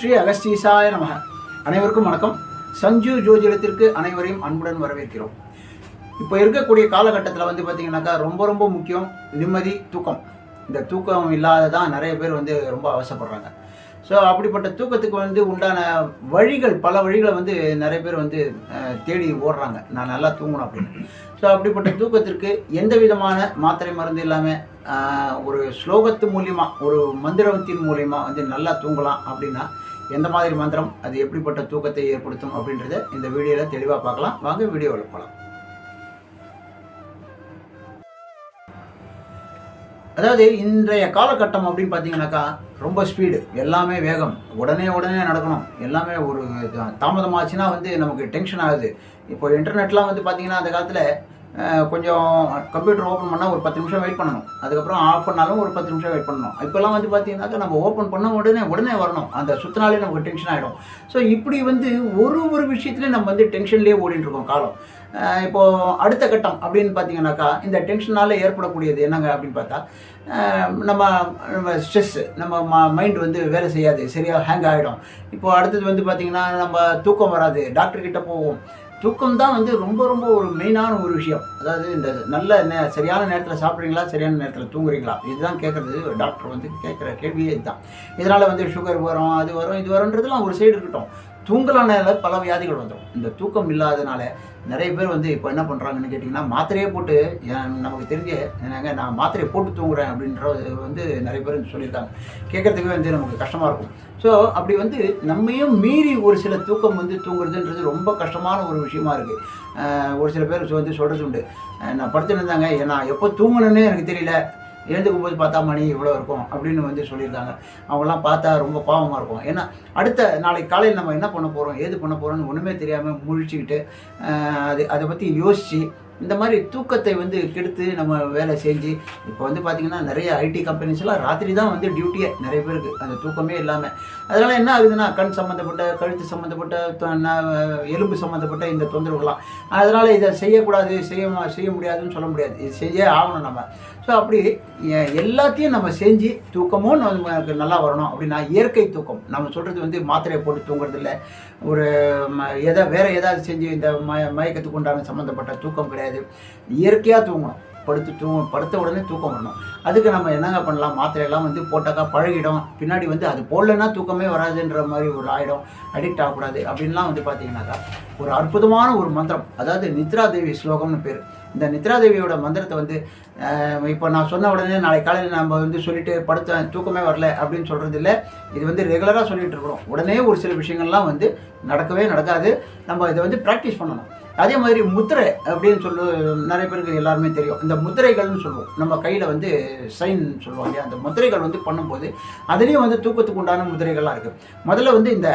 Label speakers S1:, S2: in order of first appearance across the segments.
S1: ஸ்ரீ அகஸ்தீசாய நமக. அனைவருக்கும் வணக்கம். சஞ்சு ஜோதிடத்திற்கு அனைவரையும் அன்புடன் வரவேற்கிறோம். இப்போ இருக்கக்கூடிய காலகட்டத்தில் வந்து பார்த்தீங்கன்னாக்கா ரொம்ப ரொம்ப முக்கியம் நிம்மதி தூக்கம். இந்த தூக்கம் இல்லாததான் நிறைய பேர் வந்து ரொம்ப அவசப்படுறாங்க ஸோ அப்படிப்பட்ட தூக்கத்துக்கு வந்து உண்டான வழிகள் பல வழிகளை வந்து நிறைய பேர் வந்து தேடி ஓடுறாங்க. நான் நல்லா தூங்கணும் அப்படின்னு. ஸோ அப்படிப்பட்ட தூக்கத்திற்கு எந்த விதமான மாத்திரை மருந்து இல்லாமல் ஒரு ஸ்லோகத்து மூலியமாக ஒரு மந்திரத்தின் மூலியமாக வந்து நல்லா தூங்கலாம் அப்படின்னா எந்த மாதிரி மந்திரம் அது எப்படிப்பட்ட தூக்கத்தை ஏற்படுத்தும் அப்படின்றத இந்த வீடியோவில் தெளிவாக பார்க்கலாம். வாங்க வீடியோவில் போகலாம் அதாவது இன்றைய காலகட்டம் அப்படின்னு பார்த்தீங்கன்னாக்கா ரொம்ப ஸ்பீடு எல்லாமே வேகம். உடனே உடனே நடக்கணும். எல்லாமே ஒரு தாமதமாச்சுன்னா வந்து நமக்கு டென்ஷன் ஆகுது. இப்போ இன்டர்நெட்லாம் வந்து பார்த்தீங்கன்னா அந்த காலத்தில் கொஞ்சம் கம்ப்யூட்டர் ஓப்பன் பண்ணால் ஒரு பத்து நிமிஷம் வெயிட் பண்ணணும். அதுக்கப்புறம் ஆஃப் பண்ணாலும் ஒரு பத்து நிமிஷம் வெயிட் பண்ணணும். இப்போல்லாம் வந்து பார்த்தீங்கன்னாக்கா நம்ம ஓப்பன் பண்ண உடனே உடனே வரணும். அந்த சுத்தினாலே நமக்கு டென்ஷன் ஆகிடும் ஸோ இப்படி வந்து ஒரு ஒரு விஷயத்துலையும் நம்ம வந்து டென்ஷன்லேயே ஓடிட்டுருக்கோம் காலம். இப்போது அடுத்த கட்டம் அப்படின்னு பார்த்தீங்கன்னாக்கா இந்த டென்ஷனால் ஏற்படக்கூடியது என்னங்க அப்படின்னு பார்த்தா நம்ம நம்ம ஸ்ட்ரெஸ்ஸு நம்ம ம மைண்ட் வந்து வேலை செய்யாது. சரியாக ஹேங் ஆகிடும் இப்போது அடுத்தது வந்து பார்த்திங்கன்னா நம்ம தூக்கம் வராது. டாக்டர்கிட்ட போவோம். தூக்கம் தான் வந்து ரொம்ப ரொம்ப ஒரு மெயினான ஒரு விஷயம். அதாவது இந்த நல்ல நே சரியான நேரத்தில் சாப்பிட்றீங்களா சரியான நேரத்தில் தூங்குறீங்களா? இதுதான் கேட்குறது டாக்டர் வந்து கேட்குற கேள்வியே இதுதான். இதனால் வந்து சுகர் வரும் அது வரும் இது வரும்ன்றதுலாம் ஒரு சைடு இருக்கட்டும். தூங்கலானால பல வியாதிகள் வந்துடும். இந்த தூக்கம் இல்லாதனால நிறைய பேர் வந்து இப்போ என்ன பண்ணுறாங்கன்னு கேட்டிங்கன்னா மாத்திரையே போட்டு நமக்கு தெரிஞ்ச என்னங்க நான் மாத்திரையை போட்டு தூங்குறேன் அப்படின்றது வந்து நிறைய பேர் சொல்லியிருக்காங்க. கேட்குறதுக்கே வந்து நமக்கு கஷ்டமாக இருக்கும். ஸோ அப்படி வந்து நம்மையும் மீறி ஒரு சில தூக்கம் வந்து தூங்குறதுன்றது ரொம்ப கஷ்டமான ஒரு விஷயமா இருக்குது ஒரு சில பேர் வந்து சொல்கிறது உண்டு. நான் படுத்துன்னு இருந்தாங்க நான் எப்போ தூங்கணுன்னே எனக்கு தெரியல. எழுந்துக்கும் போது பார்த்தா மணி இவ்வளோ இருக்கும் அப்படின்னு வந்து சொல்லியிருக்காங்க அவங்களாம் பார்த்தா ரொம்ப பாவமாக இருக்கும். ஏன்னா அடுத்த நாளைக்கு காலையில் நம்ம என்ன பண்ண போகிறோம் ஏது பண்ண போகிறோம்னு ஒன்றுமே தெரியாமல் முழிச்சுக்கிட்டு அது அதை பற்றி யோசித்து இந்த மாதிரி தூக்கத்தை வந்து கெடுத்து நம்ம வேலை செஞ்சு இப்போ வந்து பார்த்திங்கன்னா நிறைய ஐடி கம்பெனிஸ்லாம் ராத்திரி தான் வந்து டியூட்டியே நிறைய பேருக்கு. அந்த தூக்கமே இல்லாமல் அதனால் என்ன ஆகுதுன்னா கண் சம்மந்தப்பட்ட கழுத்து சம்மந்தப்பட்ட எலும்பு சம்மந்தப்பட்ட இந்த தொந்தரவுகள்லாம். அதனால் இதை செய்யக்கூடாது செய்ய செய்ய முடியாதுன்னு சொல்ல முடியாது. இது செஞ்சே ஆகணும் நம்ம. ஸோ அப்படி எல்லாத்தையும் நம்ம செஞ்சு தூக்கமும் நமக்கு நல்லா வரணும். அப்படின்னா இயற்கை தூக்கம். நம்ம சொல்கிறது வந்து மாத்திரையை போட்டு தூங்குறது இல்லை ஒரு ம- எதை வேறு ஏதாவது செஞ்சு இந்த மய மயக்கத்துக்கு உண்டான சம்மந்தப்பட்ட தூக்கம் கிடையாது. இயற்கையாக தூங்கணும். படுத்து தூ படுத்த உடனே தூக்கம் வரணும். அதுக்கு நம்ம என்னங்க பண்ணலாம்? மாத்திரையெல்லாம் வந்து போட்டாக்கா பழகிடும். பின்னாடி வந்து அது போடலன்னா தூக்கமே வராதுன்ற மாதிரி ஒரு ஆகிடும் அடிக்ட் ஆகக்கூடாது. அப்படின்லாம் வந்து பார்த்தீங்கன்னாக்கா ஒரு அற்புதமான ஒரு மந்திரம். அதாவது நித்ரா தேவி ஸ்லோகம்னு பேர். இந்த நித்ராதேவியோட மந்திரத்தை வந்து இப்போ நான் சொன்ன உடனே நாளை காலையில் நம்ம வந்து சொல்லிட்டு படுத்த தூக்கமே வரல அப்படின்னு சொல்கிறது இல்லை. இது வந்து ரெகுலராக சொல்லிகிட்டு இருக்கிறோம். உடனே ஒரு சில விஷயங்கள்லாம் வந்து நடக்கவே நடக்காது. நம்ம இதை வந்து ப்ராக்டிஸ் பண்ணணும். அதே மாதிரி முத்திரை அப்படின்னு சொல்லு நிறைய பேருக்கு எல்லாருமே தெரியும். இந்த முத்திரைகள்னு சொல்லுவோம். நம்ம கையில் வந்து சைன் சொல்லுவாங்க அந்த முத்திரைகள் வந்து பண்ணும்போது அதுலேயும் வந்து தூக்கத்துக்கு உண்டான முத்திரைகள்லாம் இருக்குது முதல்ல வந்து இந்த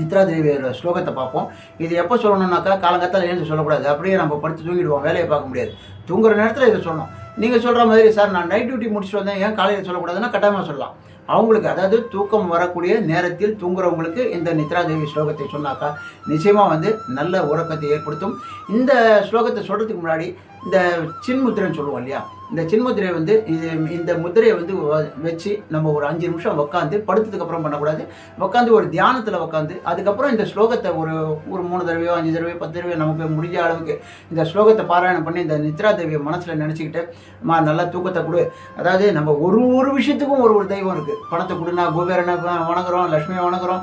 S1: நித்ரா தேவியோட ஸ்லோகத்தை பார்ப்போம். இது எப்போ சொல்லணும்னாக்கா காலங்கத்தால் எழுந்து சொல்லக்கூடாது. அப்படியே நம்ம படுத்து தூங்கிடுவோம். வேலையை பார்க்க முடியாது. தூங்குற நேரத்தில் இதை சொல்லணும். நீங்கள் சொல்கிற மாதிரி சார் நான் நைட் டியூட்டி முடிச்சுட்டு வந்தேன். ஏன் காலையில் சொல்லக்கூடாதுன்னா கட்டாயமாக சொல்லலாம். அவங்களுக்கு அதாவது தூக்கம் வரக்கூடிய நேரத்தில் தூங்குறவங்களுக்கு இந்த நித்ராதேவி ஸ்லோகத்தை சொன்னாக்கா நிச்சயமாக வந்து நல்ல உறக்கத்தை ஏற்படுத்தும். இந்த ஸ்லோகத்தை சொல்கிறதுக்கு முன்னாடி இந்த சின்முத்திரைன்னு சொல்லுவோம் இல்லையா? இந்த சின்முத்திரையை வந்து இது இந்த முத்திரையை வந்து வ- வச்சு நம்ம ஒரு அஞ்சு நிமிஷம் உட்காந்து படுத்ததுக்கு அப்புறம் பண்ணக்கூடாது. உட்காந்து ஒரு தியானத்தில் உட்காந்து அதுக்கப்புறம் இந்த ஸ்லோகத்தை ஒரு ஒரு மூணு தடவையோ அஞ்சு தடவையோ பத்து தடவையோ நமக்கு முடிஞ்ச அளவுக்கு இந்த ஸ்லோகத்தை பாராயணம் பண்ணி இந்த நித்ரா தேவியை மனசில் நினச்சிக்கிட்டு மா நல்லா தூக்கத்தை கொடு. அதாவது நம்ம ஒரு ஒரு விஷயத்துக்கும் ஒரு ஒரு தெய்வம் இருக்குது பணத்தை கொடுனா குபேரனை வணங்குறோம் லக்ஷ்மியை வணங்குறோம்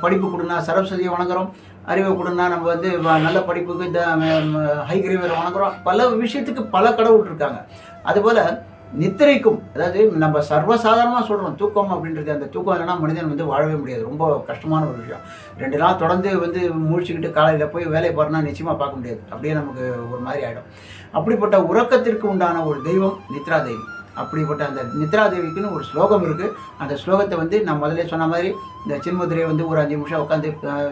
S1: படிப்பு கொடுனா சரஸ்வதியை வணங்குறோம் அறிவை கொடுனா நம்ம வந்து நல்ல படிப்புக்கு இந்த ஹைகிரீவரை வணங்குறோம் பல விஷயத்துக்கு பல கடவுள் இருக்காங்க. அதுபோல் நித்திரைக்கும் அதாவது நம்ம சர்வசாதாரணமாக சொல்கிறோம் தூக்கம் அப்படின்றது அந்த தூக்கம் இல்லைன்னா மனிதன் வந்து வாழவே முடியாது. ரொம்ப கஷ்டமான ஒரு விஷயம். ரெண்டு நாள் தொடர்ந்து வந்து முழிச்சுக்கிட்டு காலையில் போய் வேலையை பாருனா நிச்சயமாக பார்க்க முடியாது. அப்படியே நமக்கு ஒரு மாதிரி ஆகிடும் அப்படிப்பட்ட உறக்கத்திற்கு உண்டான ஒரு தெய்வம் நித்ரா தேவி. அப்படிப்பட்ட அந்த நித்ரா தேவிக்குன்னு ஒரு ஸ்லோகம் இருக்குது அந்த ஸ்லோகத்தை வந்து நான் முதல்ல சொன்ன மாதிரி இந்த சின்முதிரையை வந்து ஒரு அஞ்சு நிமிஷம் உட்காந்து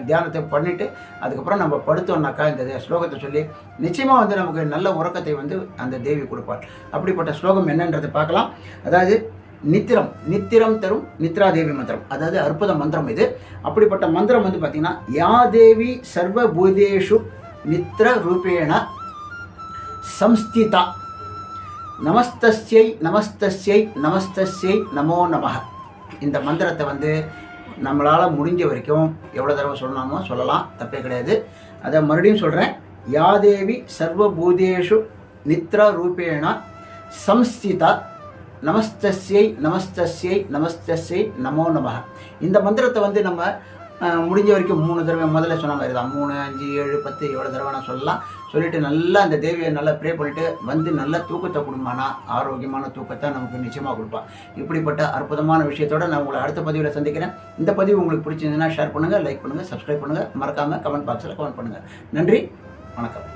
S1: தியானத்தை பண்ணிவிட்டு அதுக்கப்புறம் நம்ம படுத்தோம்னாக்கா இந்த ஸ்லோகத்தை சொல்லி நிச்சயமாக வந்து நமக்கு நல்ல உறக்கத்தை வந்து அந்த தேவி கொடுப்பாள். அப்படிப்பட்ட ஸ்லோகம் என்னன்றதை பார்க்கலாம். அதாவது நித்திரம் நித்திரம் தரும் நித்ரா தேவி மந்திரம். அதாவது அற்புத மந்திரம் இது. அப்படிப்பட்ட மந்திரம் வந்து பார்த்திங்கன்னா யா தேவி சர்வ பூதேஷு நித்ர ரூபேண சம்ஸ்திதா. நமஸ்தஸ்யை நமஸ்தஸ்யை நமஸ்தஸ்யை நமோ நமக இந்த மந்திரத்தை வந்து நம்மளால் முடிஞ்ச வரைக்கும் எவ்வளோ தடவை சொல்லணுமோ சொல்லலாம் தப்பே கிடையாது. அதை மறுபடியும் சொல்கிறேன் யாதேவி சர்வபூதேஷு நித்ரா ரூபேணா சம்ஸ்திதா நமஸ்தஸ்யை நமஸ்தஸ்யை நமஸ்தஸ்யை நமோ நமக இந்த மந்திரத்தை வந்து நம்ம முடிஞ்ச வரைக்கும் மூணு தடவை முதல்ல சொன்ன மாதிரி தான். மூணு அஞ்சு ஏழு பத்து எவ்வளோ தடவை நான் சொல்லலாம். சொல்லிவிட்டு நல்லா அந்த தேவியை நல்லா ப்ரே பண்ணிவிட்டு வந்து நல்ல தூக்கத்தை கொடுமானா ஆரோக்கியமான தூக்கத்தை நமக்கு நிச்சயமாக கொடுப்பான் இப்படிப்பட்ட அற்புதமான விஷயத்தோட நான் உங்களை அடுத்த பதிவில் சந்திக்கிறேன். இந்த பதிவு உங்களுக்கு பிடிச்சிருந்ததுன்னா ஷேர் பண்ணுங்கள் லைக் பண்ணுங்கள் சப்ஸ்கிரைப் பண்ணுங்கள் மறக்காமல் கமெண்ட் பாக்ஸில் கமெண்ட் பண்ணுங்கள் நன்றி வணக்கம்.